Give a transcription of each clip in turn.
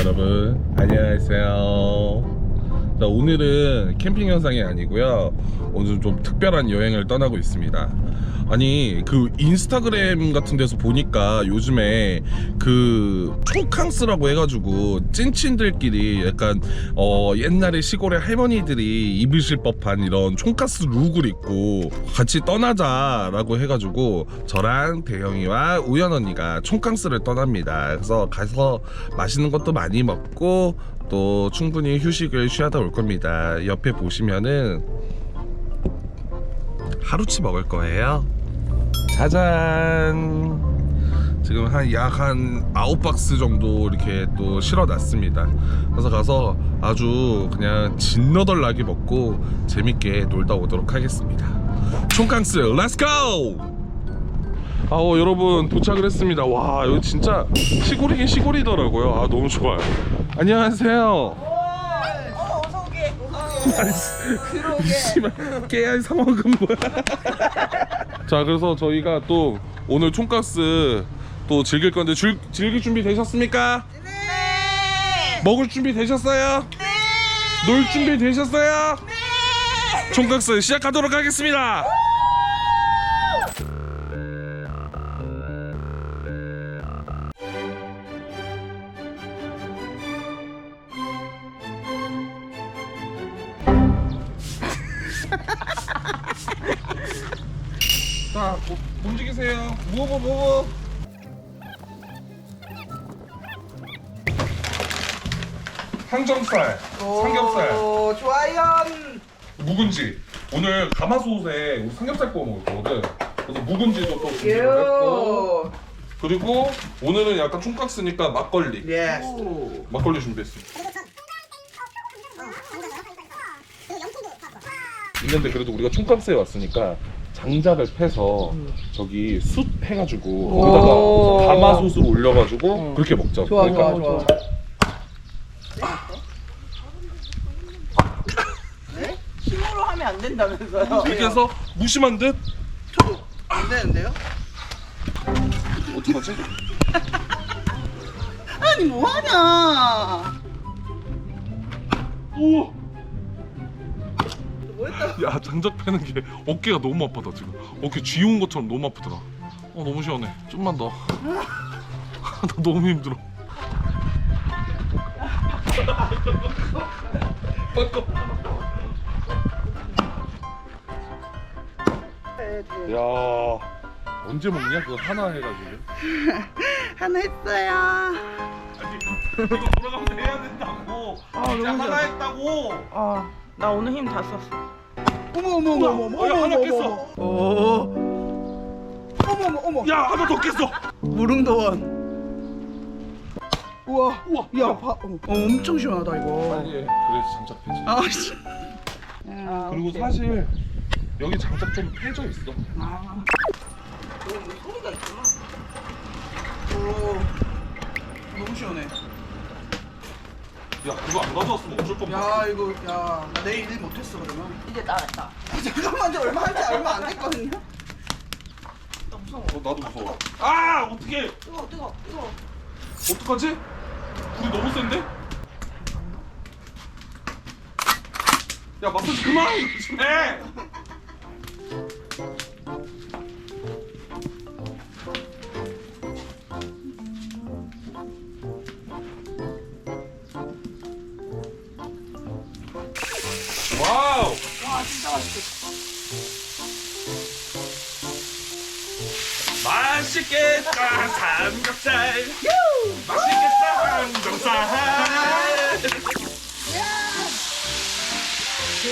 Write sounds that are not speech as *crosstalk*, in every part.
여러분 안녕하세요. 자, 오늘은 캠핑 영상이 아니고요. 오늘 좀 특별한 여행을 떠나고 있습니다. 아니 그 인스타그램 같은 데서 보니까 요즘에 그 초캉스라고 해가지고 찐친들끼리 약간 어 옛날에 시골의 할머니들이 입으실 법한 이런 총가스 룩을 입고 같이 떠나자라고 해가지고 저랑 대영이와 우연 언니가 총캉스를 떠납니다. 그래서 가서 맛있는 것도 많이 먹고 또 충분히 휴식을 취하다 올 겁니다. 옆에 보시면은 하루치 먹을 거예요. 짜잔. 지금 한 약한 아홉 박스 정도 이렇게 또 실어 놨습니다. 그래서 가서 아주 그냥 진너덜나게 먹고 재밌게 놀다 오도록 하겠습니다. 총캉스 렛츠고! 아우 여러분 도착을 했습니다. 와 여기 진짜 시골이긴 시골이더라고요. 아 너무 좋아요. 안녕하세요. 어. 들어오게. 씨발 깨알 상황은 뭐야? *laughs* 자 그래서 저희가 또 오늘 총가스 또 즐길 건데 즐, 즐길 준비 되셨습니까? 네. 먹을 준비 되셨어요? 네. 놀 준비 되셨어요? 총각스 시작하도록 하겠습니다. 항정살, 삼겹살. 오, 좋아요. 묵은지 오늘 가마솥에 우리 삼겹살 구워 먹을 거거든 그래서 묵은지도 또 준비를 했고 요. 그리고 오늘은 약간 총각스니까 막걸리 예스. 막걸리 준비했어 있는데 그래도 우리가 총각스에 왔으니까 장작을 패서 저기 숯 해가지고 오. 거기다가 가마솥을 올려가지고 그렇게 먹자고 좋아, 그러니까 좋아, 좋아. 네? 힘으로 된다면서요? 이렇게 해서 무심한 듯 안 되는데요? 어떡하지? *laughs* 아니 뭐 하냐? 오! 뭐 했다? 야 장작 패는 게 어깨가 너무 아프다 지금 어깨 쥐온 것처럼 너무 아프더라 어 너무 시원해 좀만 더 *laughs* 나 너무 힘들어 *laughs* 야 언제 먹냐 그거 하나 해가지고 *laughs* 하나 했어요. 이거 돌아가면서 해야 된다고 아, 너무 하나. 했다고 아, 나 오늘 힘 다 썼어. 어머 어머 어머 어머 어, 야, 하나 깼어. 오. 어머 어머 어머. 야 하나 더 깼어 무릉도원. 우와. 우와 야, 봐. 어, 엄청 시원하다 이거. 아니 그래서 장작 패지 아 씨. 아, 그리고 오케이. 사실 여기 장작 좀 패져 있어 아. 오, 소리가 있구나. 오. 너무 시원해. 야 그거 안 가져왔으면 어쩔 뻔 야 이거 야나 내일 일 못했어 그러면. 이제 나왔다. 잠깐만 저 얼마 한지 얼마 안 됐거든요. 나 무서워. 어, 나도 무서워. 아, 어떡해. 뜨거, 뜨거, 뜨거. 어떡하지? 불이 너무 센데? 야, 마사지 그만! 좀 *laughs* 해!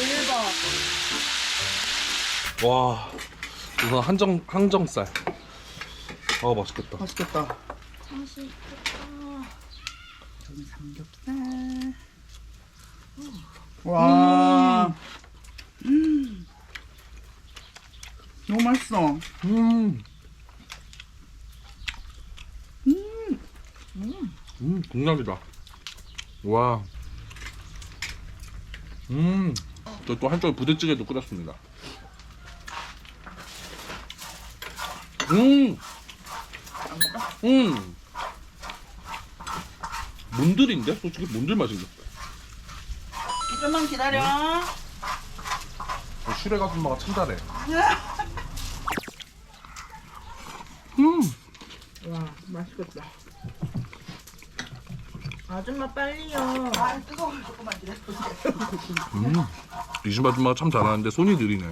대박. 와 우선 한정 항정살 아 맛있겠다 맛있겠다. 맛있겠다. 저기 삼겹살. 와. 음. 너무 맛있어. 음. 음, 국밥이다. 와. 음. 저또 한쪽에 부대찌개도 끓였습니다. 음. 음. 몬들인데? 솔직히 몬들 맛인데. 좀만 기다려. 어, 슈렉 아줌마가 참 잘해. 음. 와 맛있겠다. 아줌마 빨리요. 아 뜨거워 조금만 기다려 음. 이심 아줌마가 참 잘하는데 손이 느리네.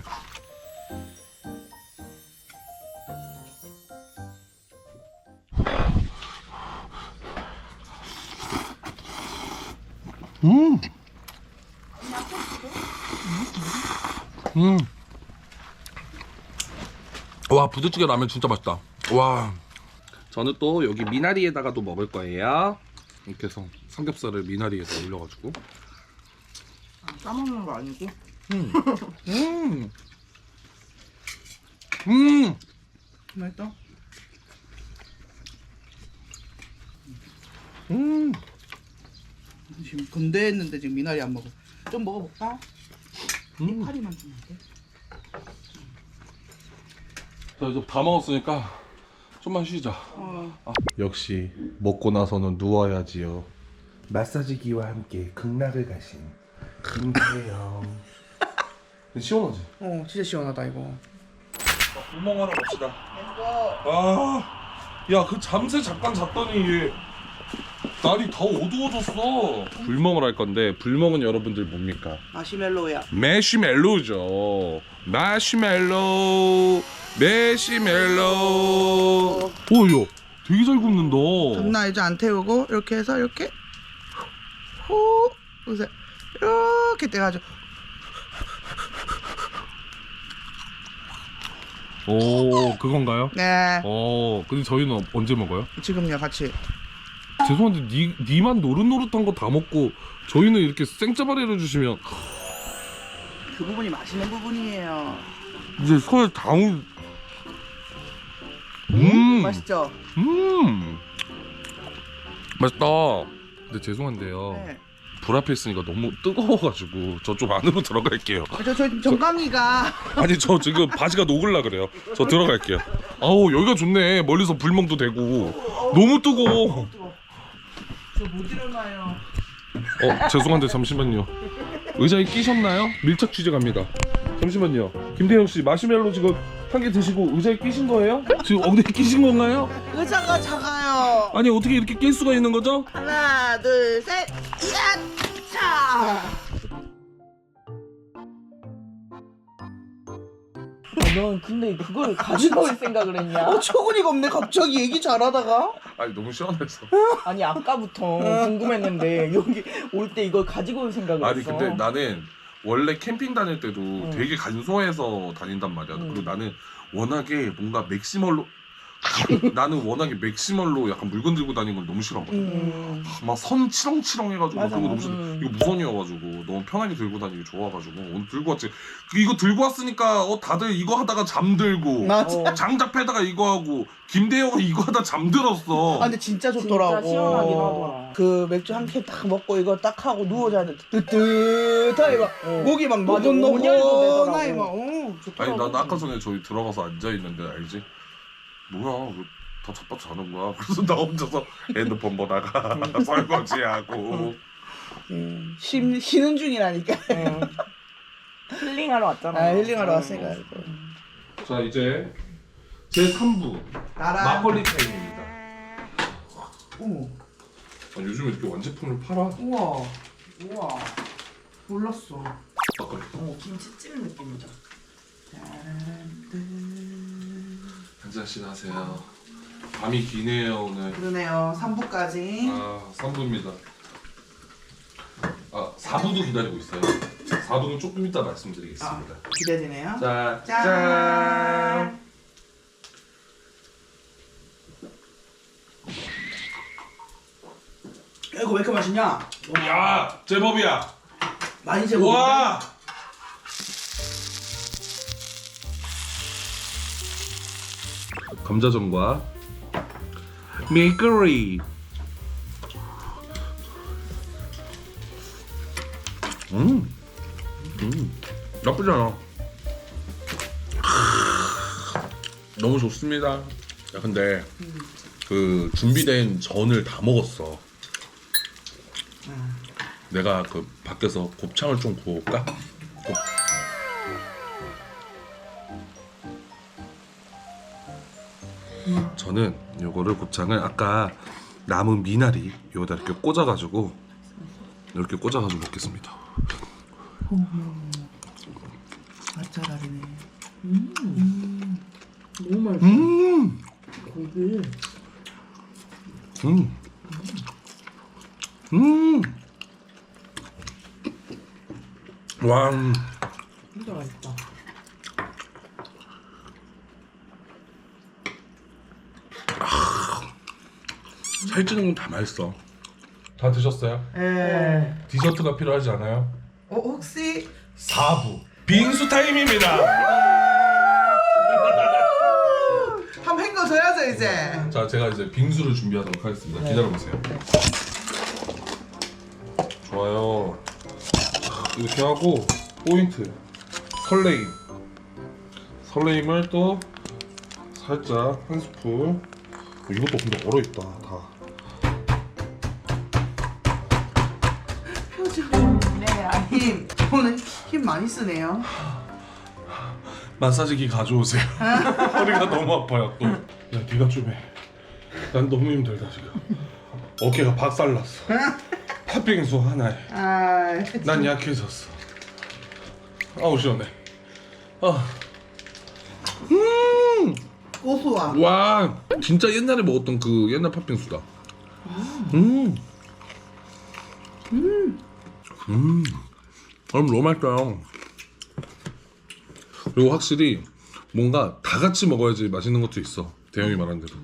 음. 음. 와 부대찌개 라면 진짜 맛있다. 와. 저는 또 여기 미나리에다가도 먹을 거예요. 이렇게 해서 삼겹살을 미나리에다 올려가지고. 까먹는 거 아니고? 음. *laughs* 음. 음. 맛있어? 음. 지금 근대했는데 지금 미나리 안 먹어. 좀 먹어볼까? 음. 파리만 주면 돼. 자 이제 다 먹었으니까 좀만 쉬자. 어. 역시 먹고 나서는 누워야지요. 마사지기와 함께 극락을 가신 김태영. 시원하지? 어 진짜 시원하다 이거. 불멍하러 갑시다. 아, 야 그 잠새 잠깐 잤더니 얘 날이 더 어두워졌어. 불멍을 할 건데 불멍은 여러분들 뭡니까? 마시멜로야. 메시멜로우죠. 마시멜로우, 메시멜로우. 오, 야, 되게 잘 굽는다. 존나 이제 안 태우고 이렇게 해서 이렇게 호 보세요. 이렇게 떼가지고 오, 그건가요? 네 어, 근데 저희는 언제 먹어요? 지금요 같이 죄송한데 니, 니만 노릇노릇한 거 다 먹고 저희는 이렇게 생짜발이를 주시면 그 부분이 맛있는 부분이에요. 이제 서울 다운 음, 맛있죠? 음, 맛있다. 근데 죄송한데요. 네. 불 앞에 있으니까 너무 뜨거워가지고 저좀 안으로 들어갈게요. 저, 저 정강이가 아니 저 지금 바지가 녹을라 그래요. 저 들어갈게요. 아우 여기가 좋네. 멀리서 불멍도 되고 너무 뜨거워. 저 못 일어나요. 어 죄송한데 잠시만요. 의자에 끼셨나요? 밀착 취재 갑니다. 잠시만요. 김대영 씨 마시멜로 지금 한 개 드시고 의자에 끼신 거예요? 지금 엉덩이 끼신 건가요? 의자가 작아요. 아니 어떻게 이렇게 낄 수가 있는 거죠? 하나 둘 셋. 야차. 넌 근데 그걸 가지고 올 생각을 했냐? 어 초근이가 없네 갑자기 얘기 잘하다가. 아니 너무 시원해서. 아니 아까부터 궁금했는데 여기 올 때 이걸 가지고 올 생각을 아니 했어. 근데 나는 원래 캠핑 다닐 때도 응. 되게 간소해서 다닌단 말이야. 응. 그리고 나는 워낙에 뭔가 맥시멀로 나는 워낙에 맥시멀로 약간 물건 들고 다니는 걸 너무 싫어하거든. 음. 막 선 치렁치렁 해가지고 맞아, 그거 너무 맞아. 싫어. 음. 이거 무선이어가지고 너무 편하게 들고 다니기 좋아가지고 오늘 들고 왔지. 그 이거 들고 왔으니까 어 다들 이거 하다가 잠들고 맞아. 어. 장작패다가 이거 하고 김대영은 이거 하다 잠들었어. 아 근데 진짜 좋더라고. 진짜 시원하긴 하더라. 그 맥주 한 캔 딱 먹고 이거 딱 하고 누워 돼. 뜨뜻하게 막 어. 목이 막 맞아, 노곤노곤하게 온열도 막. 되더라고. 어, 아니 좋더라고. 난 아까 전에 저희 들어가서 앉아 있는데 알지? 뭐야 왜다 자빠져 자는 거야? 그래서 나 혼자서 핸드폰 보다가 *laughs* 설거지하고 음, 쉬, 쉬는 중이라니까. 응. 힐링하러 왔잖아. 아 힐링하러 왔으니까. 자 이제 제 3부 나랑. 막걸리 타임입니다. 오. 아, 요즘에 이렇게 완제품을 팔아 우와. 우와. 몰랐어. 막걸리. 어, 김치찜 느낌이다. 한 잔씩 하세요. 밤이 기네요 오늘. 그러네요. 3부까지. 아 3부입니다. 아 4부도 기다리고 있어요. 4부는 조금 이따 말씀드리겠습니다. 기대되네요. 자, 짠. 짠. 야, 이거 왜 이렇게 맛있냐? 야 제법이야. 많이 제거. 와. 감자전과 밀가리. 음, 음, 나쁘지 않아. 너무 좋습니다. 야 근데 그 준비된 전을 다 먹었어. 내가 그 밖에서 곱창을 좀 구워올까? 곱- 저는 요거를 곱창을 아까 남은 미나리 요다 이렇게 꽂아가지고 이렇게 꽂아가지고 먹겠습니다. 맛잘알이네. 너무 맛있어. 음, 고기. 음, 음. 와, 음. 진짜 맛있다. 살찌는 건 다 맛있어. 다 드셨어요? 예. 디저트가 필요하지 않아요? 어 혹시 4부 빙수 타임입니다. *laughs* 한번 헹궈줘야죠 이제. 자, 제가 이제 빙수를 준비하도록 하겠습니다. 기다려 보세요. 좋아요. 이렇게 하고 포인트 설레임. 설레임을 또 살짝 한 스푼. 어, 이것도 근데 얼어 있다 다. 네 아니 오늘 힘 많이 쓰네요. 마사지기 가져오세요. *laughs* 허리가 너무 아파요 또. 야, 네가 좀 해. 난 너무 힘들다 지금. 어깨가 박살났어. 팥빙수 하나에. 아. 난 약해졌어. 아우 시원해. 아. 음. 고소함. 와, 진짜 옛날에 먹었던 그 옛날 팥빙수다. 음. 음. 음. 그럼 너무 맛있어요. 그리고 확실히 뭔가 다 같이 먹어야지 맛있는 것도 있어. 대형이 말한 대로.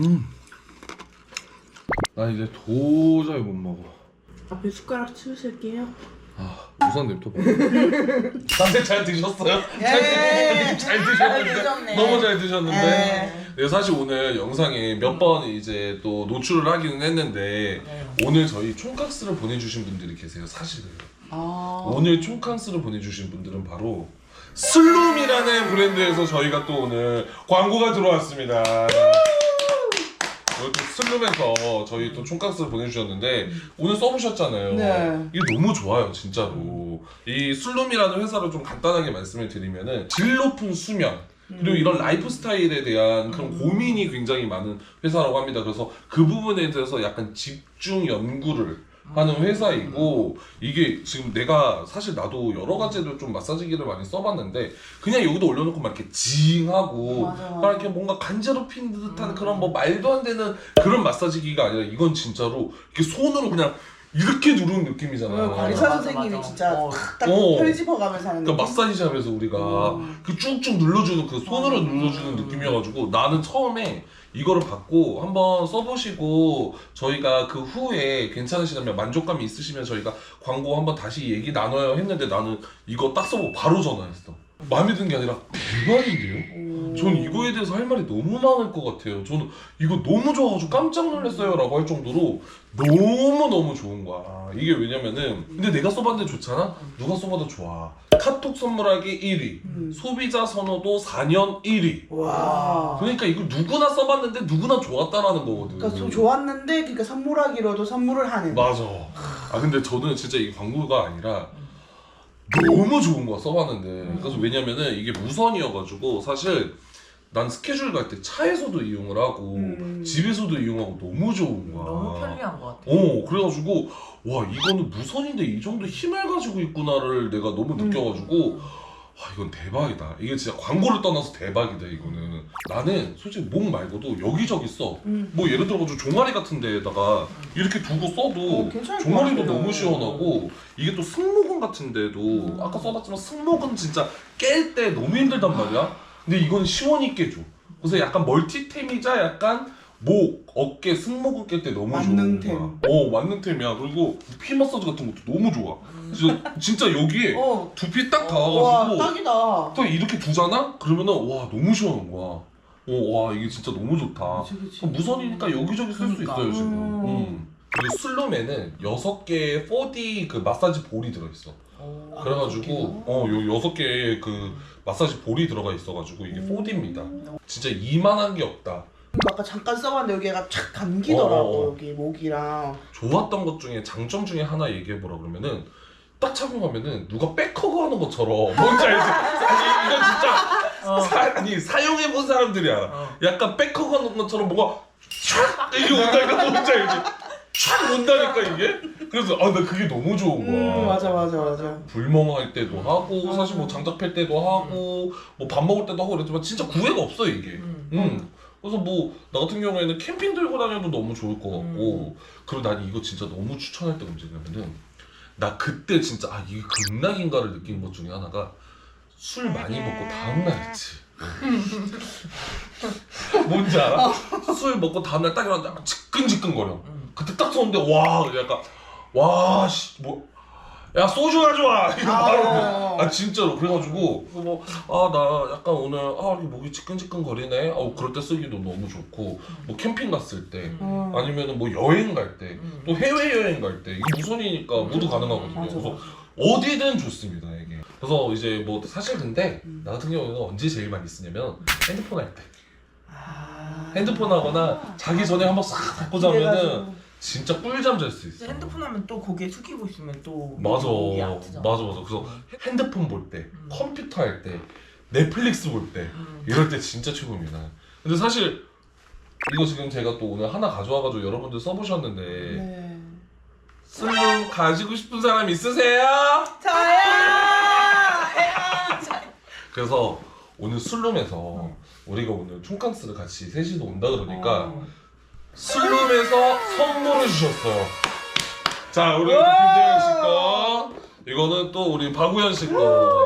음. 나 이제 도저히 못 먹어. 앞에 숟가락 치우실게요. 아, 우선 냅둬봐. 다들 *laughs* 잘 드셨어요? 예. 잘 드셨는데 드셨네. 너무 잘 드셨는데 예. 네, 사실 오늘 영상에 몇 번 이제 또 노출을 하기는 했는데 오늘 저희 총각스를 보내주신 분들이 계세요 사실은. 아. 오늘 총각스를 보내주신 분들은 바로 슬룸이라는 브랜드에서 저희가 또 오늘 광고가 들어왔습니다. 오늘 또 슬룸에서 저희 또 총각스를 보내주셨는데 오늘 써보셨잖아요. 네. 이게 너무 좋아요 진짜로. 이 슬룸이라는 회사를 좀 간단하게 말씀을 드리면은 질 높은 수면 그리고 이런 라이프 스타일에 대한 그런 고민이 굉장히 많은 회사라고 합니다. 그래서 그 부분에 대해서 약간 집중 연구를 하는 회사이고 이게 지금 내가 사실 나도 여러 가지로 좀 마사지기를 많이 써봤는데 그냥 여기다 올려놓고 막 이렇게 징하고 맞아, 맞아. 막 이렇게 뭔가 간지럽힌 듯한 그런 뭐 말도 안 되는 그런 마사지기가 아니라 이건 진짜로 이렇게 손으로 그냥 이렇게 누르는 느낌이잖아요. 의사 맞아, 선생님이 맞아. 진짜 어. 딱 어. 펼집어 가면서 하는 그 느낌. 마사지샵에서 우리가 그 쭉쭉 눌러주는 그 손으로 눌러주는 느낌이어가지고 나는 처음에 이거를 받고 한번 써보시고 저희가 그 후에 괜찮으시다면 만족감이 있으시면 저희가 광고 한번 다시 얘기 나눠요 했는데 나는 이거 딱 써보고 바로 전화했어 마음에 든 게 아니라 대박인데요? 전 이거에 대해서 할 말이 너무 많을 것 같아요. 저는 이거 너무 좋아가지고 깜짝 놀랐어요 라고 할 정도로 너무 너무 좋은 거야. 이게 왜냐면은 근데 내가 써봤는데 좋잖아? 누가 써봐도 좋아. 카톡 선물하기 1위. 소비자 선호도 4년 1위. 와. 그러니까 이거 누구나 써봤는데 누구나 좋았다라는 거거든. 그러니까 좀 좋았는데 그러니까 선물하기로도 선물을 하는. 맞아. 아 근데 저는 진짜 이게 광고가 아니라 너무 좋은 거야 써봤는데 그래서 왜냐면은 이게 무선이어가지고 사실 난 스케줄 갈 때 차에서도 이용을 하고 음. 집에서도 이용하고 너무 좋은 거야 너무 편리한 것 같아. 어 그래가지고 와 이거는 무선인데 이 정도 힘을 가지고 있구나를 내가 너무 느껴가지고 아 이건 대박이다. 이게 진짜 광고를 떠나서 대박이다 이거는. 나는 솔직히 목 말고도 여기저기 써. 음. 뭐 예를 들어 가지고 종아리 같은 데에다가 이렇게 두고 써도 어, 괜찮을 것 종아리도 같아요. 너무 시원하고 이게 또 승모근 같은 데도 아까 써봤지만 승모근 진짜 깰 때 너무 힘들단 말이야. 근데 이건 시원히 깨줘. 그래서 약간 멀티템이자 약간 목, 어깨, 승모근 깰때 너무. 좋은 거야 어 만능템이야 그리고 피 마사지 같은 것도 너무 좋아 진짜, 진짜 여기에 어. 두피 딱 와 닿아가지고 딱이다. 딱 이렇게 두잖아? 그러면은 와 너무 시원한 거야 어, 와 이게 진짜 너무 좋다 그치, 그치. 무선이니까 여기저기 쓸 수 그러니까. 있어요 지금 음. 음. 그리고 슬룸에는 6개의 4D 그 마사지 볼이 들어있어 아, 그래가지고 어, 요 6개의 그 마사지 볼이 들어가 있어가지고 이게 4D입니다 진짜 이만한 게 없다 아까 잠깐 써봤는데 여기 가 착 감기더라고 어. 여기 목이랑 좋았던 것 중에 장점 중에 하나 얘기해 보라 그러면은 딱 착용하면은 누가 백허그 하는 것처럼 뭔지 알지? 아니 이거 진짜 사, 아니 사용해 본 사람들이 알아. 어. 약간 백허그 하는 것처럼 뭔가 촥 이게 온다니까 뭔지 알지? 촥 온다니까 이게. 그래서 아 나 그게 너무 좋은 거야. 음 맞아 맞아 맞아 불멍할 때도 하고 사실 뭐 장작 팰 때도 하고 뭐 밥 먹을 때도 하고 그랬지만 진짜 구애가 없어 이게. 음. 음. 그래서 뭐 나 같은 경우에는 캠핑 들고 다녀도 너무 좋을 것 같고. 그리고 난 이거 진짜 너무 추천할 때가 뭐냐면은 나 그때 진짜 아 이게 극락인가를 느낀 것 중에 하나가 술 많이 먹고 다음날 했지. *laughs* 뭔지 알아? 술 먹고 다음날 딱 일어났는데 약간 지끈지끈거려. 음. 그때 딱 쏘는데 와 약간 와씨뭐 야 소주 가져와 이거 아. 바로 아 진짜로 그래가지고 뭐아나 약간 오늘 아 목이 지끈지끈 거리네 어 그럴 때 쓰기도 너무 좋고 뭐 캠핑 갔을 때 어. 아니면은 뭐 여행 갈때 음. 또 해외 여행 갈 때 이게 무선이니까 모두 가능하거든요 맞아, 그래서 어디든 좋습니다 이게 그래서 이제 뭐 사실 근데 음. 나 같은 경우는 언제 제일 많이 쓰냐면 핸드폰 할때 아. 핸드폰 하거나 자기 전에 한번 싹 닫고 자면은 그래가지고. 진짜 꿀잠 잘 수 있어 핸드폰 하면 또 고개 숙이고 있으면 또 맞아 목이 아프잖아. 맞아 맞아 그래서 핸드폰 볼 때 음. 컴퓨터 할 때 넷플릭스 볼 때 음. 이럴 때 진짜 최고입니다 근데 사실 이거 지금 제가 또 오늘 하나 가져와가지고 여러분들 써보셨는데 네. 슬룸 가지고 싶은 사람 있으세요? 그래서 오늘 슬룸에서 우리가 오늘 총캉스를 같이 셋이서 온다 그러니까 어. 슬룸에서 선물을 주셨어요. 자, 우리 김재현 씨 거. 이거는 또 우리 박우현 씨 거.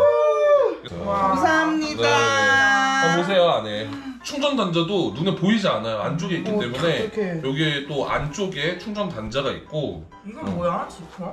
자, 감사합니다. 네. 한번 보세요 안에. 충전 단자도 눈에 보이지 않아요. 안쪽에 있기 어, 때문에 이렇게. 여기에 또 안쪽에 충전 단자가 있고 이건 뭐야 지퍼?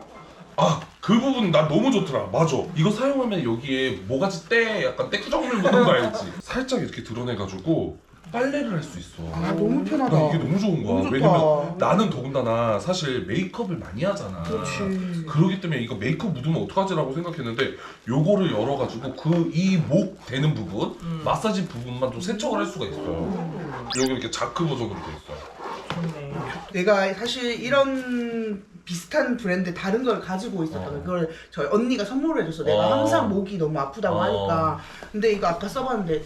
아 그 부분 나 너무 좋더라 맞아 이거 사용하면 여기에 모가지 때 약간 때꾸정물 묻는 거 알지 살짝 이렇게 드러내가지고 빨래를 할 수 있어 아 너무 편하다. 나 이게 너무 좋은 거야 너무 좋다. 왜냐면 나는 더군다나 사실 메이크업을 많이 하잖아 그렇지. 그러기 때문에 이거 메이크업 묻으면 어떡하지라고 생각했는데 요거를 열어가지고 그 이 목 되는 부분 음. 마사지 부분만 좀 세척을 할 수가 있어요 여기 이렇게 자크 버전으로 돼 있어 좋네. 내가 사실 이런 비슷한 브랜드 다른 걸 가지고 있었던 어. 거 그걸 저희 언니가 선물을 해줬어. 내가 어. 항상 목이 너무 아프다고 어. 하니까. 근데 이거 아까 써봤는데.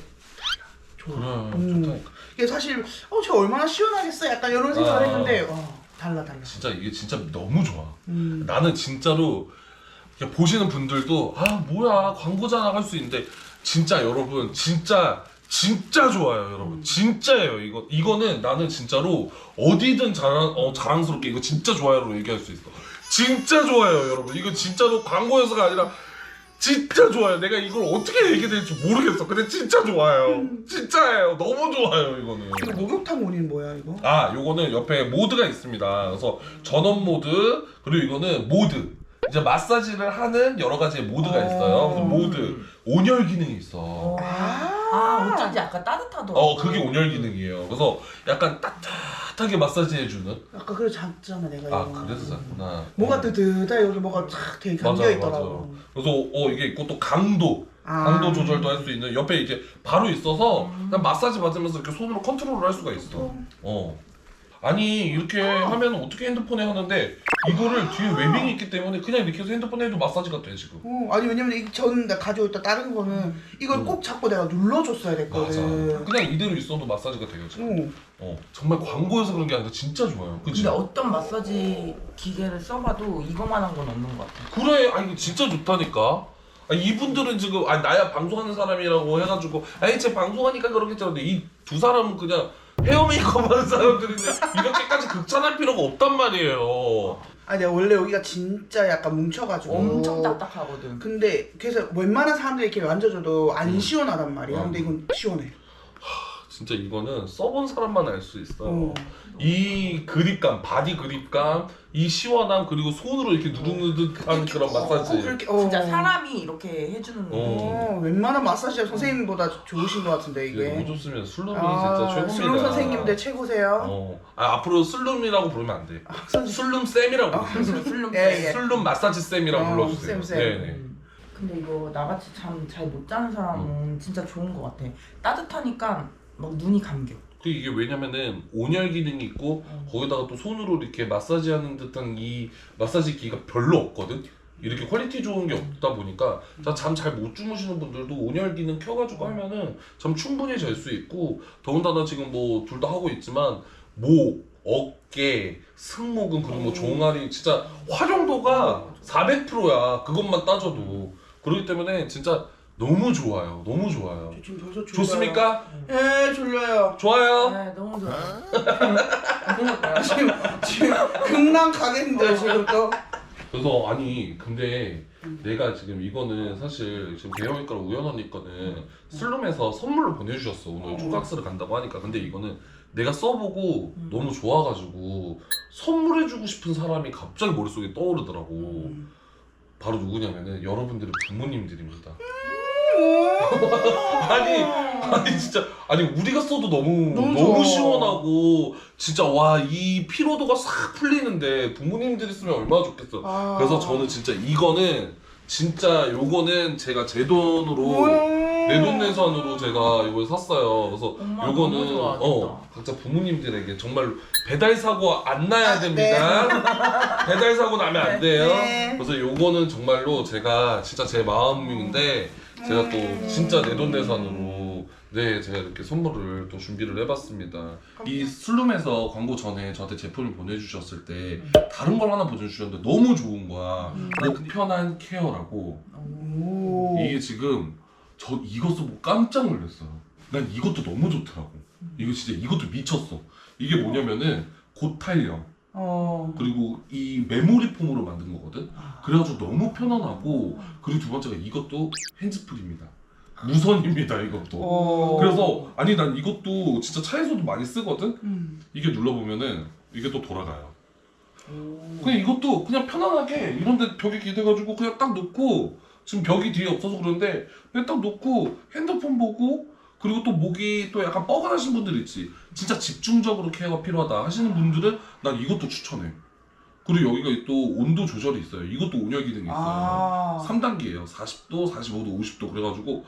그래 음. 좋다니까 이게 사실 어저 얼마나 시원하겠어 약간 이런 생각을 아. 했는데 와 달라 달라. 진짜 이게 진짜 너무 좋아 음. 나는 진짜로 그냥 보시는 분들도 아 뭐야 광고잖아 할 수 있는데 진짜 여러분 진짜 진짜 좋아요 여러분 진짜예요 이거 이거는 나는 진짜로 어디든 자랑 어, 자랑스럽게 이거 진짜 좋아요로 얘기할 수 있어 진짜 좋아요 여러분 이거 진짜로 광고여서가 아니라 진짜 좋아요 내가 이걸 어떻게 얘기 될지 모르겠어 근데 진짜 좋아요 *laughs* 진짜예요 너무 좋아요 이거는 이거 목욕탕 원인 뭐야 이거? 아, 요거는 옆에 모드가 있습니다. 그래서 전원 모드 그리고 이거는 모드. 이제 마사지를 하는 여러 가지의 모드가 있어요. 그래서 모드 온열 기능이 있어. 어. 아. 아 어쩐지 약간 따뜻하더라고. 어, 그게 온열 기능이에요. 그래서 약간 따뜻 하게 마사지 해주는. 아까 그래 잤잖아 내가 아, 이거. 그래서 잤구나. 뭐가 어. 뜨뜻해 여기 뭐가 탁 되게 맞아요, 감겨 있더라고. 그래서 어 이게 있고 또 강도. 아. 강도 조절도 할 수 있는 옆에 이제 바로 있어서 그냥 마사지 받으면서 이렇게 손으로 컨트롤을 할 수가 있어. 어. 아니 이렇게 하면 어떻게 핸드폰에 하는데 이거를 뒤에 웨빙이 있기 때문에 그냥 이렇게 해서 핸드폰에 해도 마사지가 돼 지금. 어, 아니 왜냐면 이전 내가 가지고 있던 다른 거는 이걸 음. 꼭 잡고 내가 눌러줬어야 맞아. 됐거든. 그냥 이대로 있어도 마사지가 돼요 지금. 어. 어 정말 광고여서 그런 게 아니라 진짜 좋아요. 그치? 근데 어떤 마사지 기계를 써봐도 이거만한 건 없는 것 같아. 그래, 아 이거 진짜 좋다니까. 아, 이분들은 지금 아 나야 방송하는 사람이라고 해가지고 아이 제 방송하니까 그러겠죠. 근데 이 두 사람은 그냥 헤어 메이크업 하는 사람들인데 이렇게까지 극찬할 필요가 없단 말이에요. 아니 내가 원래 여기가 진짜 약간 뭉쳐가지고 엄청 딱딱하거든. 근데 그래서 웬만한 사람들이 이렇게 만져줘도 안 음. 시원하단 말이야. 어. 근데 이건 시원해. 진짜 이거는 써본 사람만 알 수 있어요. 어. 이 그립감, 바디 그립감, 이 시원함 그리고 손으로 이렇게 누르는 듯한 그런 마사지. 어, 그렇게 어. 진짜 사람이 이렇게 해주는 거. 어, 웬만한 마사지 선생님보다 좋으신 것 같은데 이게 너무 이게. 슬룸이 아, 진짜 최고입니다. 슬룸 선생님들 최고세요. 어. 아, 앞으로 슬룸이라고 부르면 안 돼. 선생님. 슬룸 쌤이라고 부르세요. 술룸 예, 예. 슬룸 마사지 쌤이라고 어, 불러주세요. 쌤, 쌤. 네네. 음. 근데 이거 나같이 잠 잘 못 자는 사람은 음. 진짜 좋은 것 같아. 따뜻하니까 막 눈이 감겨. 그 이게 왜냐면은 온열 기능이 있고 거기다가 또 손으로 이렇게 마사지하는 듯한 이 마사지기가 별로 없거든. 이렇게 퀄리티 좋은 게 없다 보니까 잠 잘 못 주무시는 분들도 온열 기능 켜가지고 하면은 잠 충분히 잘 수 있고 더군다나 지금 뭐 둘 다 하고 있지만 목, 어깨, 승모근 그리고 뭐 종아리 진짜 활용도가 400%야 그것만 따져도 그렇기 때문에 진짜 너무 좋아요. 너무 좋아요. 저 지금 벌써 졸려요. 좋습니까? 예, 졸려요. 좋아요. 네, 너무 좋아. *laughs* 지금 지금 극랑 가겠는데요, 지금 또. 그래서 아니 근데 내가 지금 이거는 사실 지금 대형외과로 우연 언니 거는 슬룸에서 선물로 보내주셨어. 오늘 총각스를 간다고 하니까. 근데 이거는 내가 써보고 너무 좋아가지고 선물해주고 싶은 사람이 갑자기 머릿속에 떠오르더라고. 바로 누구냐면은 여러분들의 부모님들입니다 아니 아니 진짜 아니 우리가 써도 너무 너무 너무, 좋아. 시원하고 진짜 와 이 피로도가 싹 풀리는데 부모님들이 쓰면 얼마나 좋겠어 아. 그래서 저는 진짜 이거는 진짜 요거는 제가 제 돈으로 내 돈 내산으로 제가 이걸 샀어요. 그래서 엄마 너무 요거는 좋아하겠다. 어 각자 부모님들에게 정말 배달 사고 안 나야 아, 됩니다. *laughs* 배달 사고 나면 안 돼요. 네. 그래서 요거는 정말로 제가 진짜 제 마음인데 제가 음. 또 진짜 내 돈 내산으로 네 제가 이렇게 선물을 또 준비를 해봤습니다. 이 슬룸에서 광고 전에 저한테 제품을 보내주셨을 때 다른 걸 하나 보내주셨는데 너무 좋은 거야. 목 편한 케어라고. 오. 이게 지금 저 이거 쓰고 깜짝 놀랐어요. 난 이것도 너무 좋더라고. 이거 진짜 이것도 미쳤어. 이게 뭐냐면은 고탄력 어. 그리고 이 메모리 폼으로 만든 거거든. 그래가지고 너무 편안하고 그리고 두 번째가 이것도 핸즈프리입니다. 무선입니다 이것도. 어. 그래서 아니 난 이것도 진짜 차에서도 많이 쓰거든. 음. 이게 눌러보면은 이게 또 돌아가요. 그냥 이것도 그냥 편안하게 이런데 벽에 기대가지고 그냥 딱 놓고 지금 벽이 뒤에 없어서 그런데 그냥 딱 놓고 핸드폰 보고 그리고 또 목이 또 약간 뻐근하신 분들 있지. 진짜 집중적으로 케어가 필요하다 하시는 분들은 난 이것도 추천해. 그리고 여기가 또 온도 조절이 있어요. 이것도 온열 기능이 있어요. 아. 3단계예요. 40도 45도 50도 그래가지고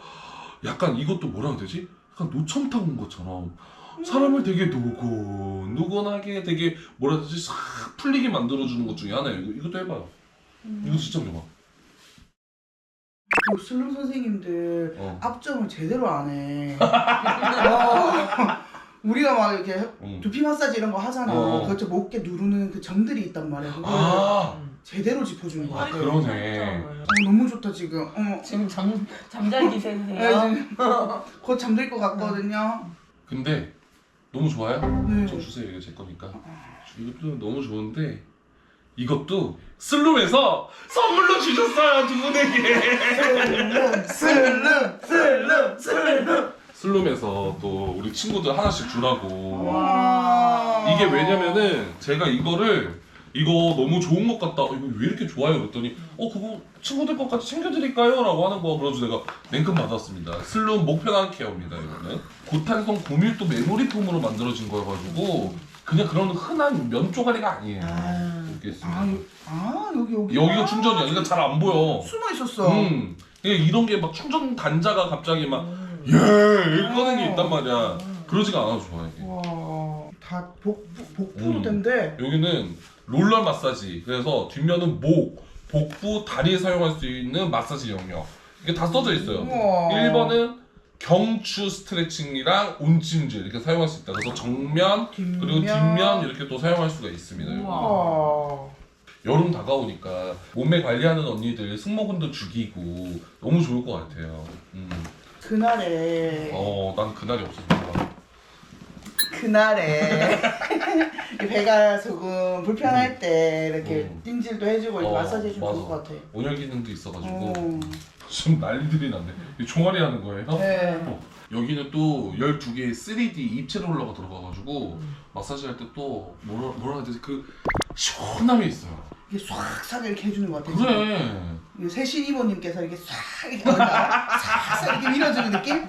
약간 이것도 뭐라 해야 되지? 약간 노천 타온 것처럼 사람을 되게 노곤 노곤하게 되게 뭐라 해야 되지? 싹 풀리게 만들어주는 것 중에 하나예요. 이거, 이것도 해봐요. 이거 진짜 좋아 그 슬룸 선생님들 어. 앞점을 제대로 안 해. *laughs* 어. 우리가 막 이렇게 응. 두피 마사지 이런 거 하잖아. 어. 그것도 목에 누르는 그 점들이 있단 말이야. 그걸 아, 제대로 짚어주는 거아 같아. 그러네 어, 너무 좋다 지금. 어. 지금 잠 잠잘 기세세요? 네, 지금 *laughs* 곧 잠들 것 같거든요. 근데 너무 좋아요? 네. 저 주세요 이거 제 거니까 이것도 너무 좋은데 이것도 슬룸에서 선물로 주셨어요 두 분에게 슬룸, 슬룸, 슬룸. 슬룸에서 또 우리 친구들 하나씩 주라고 와. 이게 왜냐면은 제가 이거를 이거 너무 좋은 것 같다. 어, 이거 왜 이렇게 좋아요? 그랬더니 어 그거 친구들 것까지 챙겨드릴까요? 라고 하는 거 그래서 내가 냉큼 받았습니다. 슬룸 목편한 케어입니다. 이거는 고탄성 고밀도 메모리 폼으로 만들어진 거여가지고 그냥 그런 흔한 면 쪼가리가 아니에요. 있습니다. 아, 요- 아 여기 여기. 여기가 충전이야. 이거 잘 안 보여. 숨어 있었어. 음. 이게 이런 게 막 충전 단자가 갑자기 막 예! 이렇게 꺼낸 게 있단 말이야. 그러지가 않아서 좋아 이게. 와, 다 복부 복부로 음. 된대. 여기는 롤러 마사지. 그래서 뒷면은 목, 복부, 다리에 사용할 수 있는 마사지 영역. 이게 다 써져 있어요. 우와. 1번은 경추 스트레칭이랑 온찜질 이렇게 사용할 수 있다. 그래서 정면. 그리고 뒷면 이렇게 또 사용할 수가 있습니다. 우와. 와. 여름 다가오니까 몸매 관리하는 언니들 승모근도 죽이고 너무 좋을 것 같아요. 음. 그날에 어, 난 그날이 없었어. 그날에 *laughs* 이 배가 조금 불편할 때 이렇게 음. 찜질도 해주고 이렇게 어, 마사지 해주면 맞아. 좋을 것 같아. 온열 기능도 있어가지고 어. 지금 난리들이 났네. 이 종아리 하는 거예요? 네. 어, 여기는 또 12개의 3D 입체 롤러가 들어가가지고 마사지 할 때 또 뭐라, 뭐라 해야 되지? 그 시원함이 있어요. 이게 싹싹 이렇게 해주는 것 같아. 그래. 이거 세신 이모님께서 이렇게 싹 이렇게 싹싹 이렇게 밀어주는 느낌?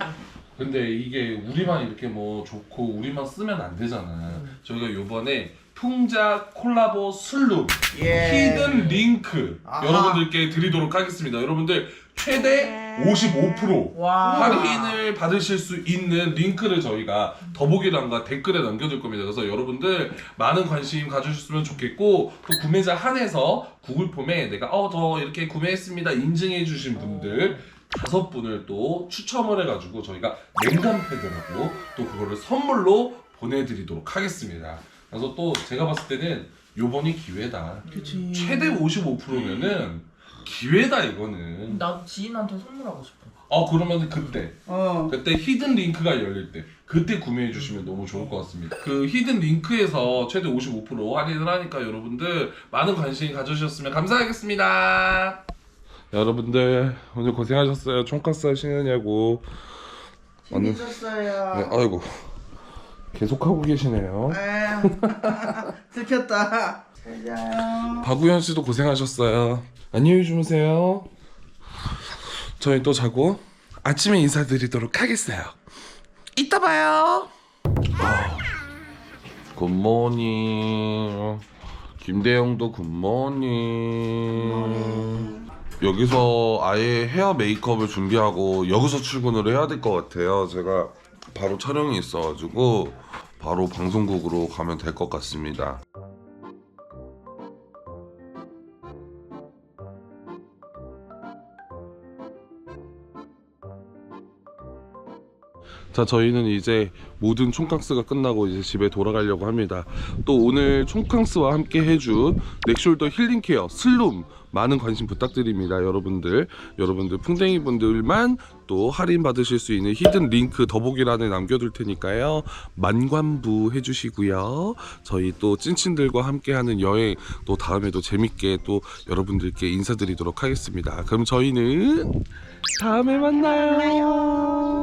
근데 이게 우리만 이렇게 뭐 좋고 우리만 쓰면 안 되잖아. 음. 저희가 요번에 풍자 콜라보 슬룸 예. 히든 링크 아하. 여러분들께 드리도록 하겠습니다. 여러분들 최대 55% 와. 할인을 받으실 수 있는 링크를 저희가 더보기란과 댓글에 남겨둘 겁니다. 그래서 여러분들 많은 관심 가져주셨으면 좋겠고 또 구매자 한해서 구글 폼에 내가 어 저 이렇게 구매했습니다 인증해 주신 분들 다섯 분을 또 추첨을 해가지고 저희가 냉감 패드라고 또 그거를 선물로 보내드리도록 하겠습니다. 그래서 또 제가 봤을 때는 요번이 기회다. 그치. 최대 55%면은 기회다 이거는. 나도 지인한테 선물하고 싶어. 어 그러면 그때 어. 그때 히든 링크가 열릴 때 그때 구매해 주시면 너무 좋을 것 같습니다. 그 히든 링크에서 최대 55% 할인을 하니까 여러분들 많은 관심 가져주셨으면 감사하겠습니다. 여러분들 오늘 고생하셨어요. 총가스 하시느냐고. 재밌었어요. 네, 아이고 계속 하고 계시네요. 에휴. *laughs* 들켰다. 박우현 씨도 고생하셨어요. 안녕히 주무세요. 저희 또 자고 아침에 인사드리도록 하겠어요. 이따 봐요. 굿모닝. 김대영도 굿모닝. 여기서 아예 헤어 메이크업을 준비하고 여기서 출근을 해야 될 것 같아요. 제가 바로 촬영이 있어가지고 바로 방송국으로 가면 될 것 같습니다. 자 저희는 이제 모든 총캉스가 끝나고 이제 집에 돌아가려고 합니다. 또 오늘 총캉스와 함께 해준 넥숄더 힐링케어 슬룸 많은 관심 부탁드립니다 여러분들. 여러분들 풍뎅이 분들만 또 할인 받으실 수 있는 히든 링크 더보기란에 남겨둘 테니까요. 만관부 해주시고요. 저희 또 찐친들과 함께 하는 여행 또 다음에도 재밌게 또 여러분들께 인사드리도록 하겠습니다. 그럼 저희는 다음에 만나요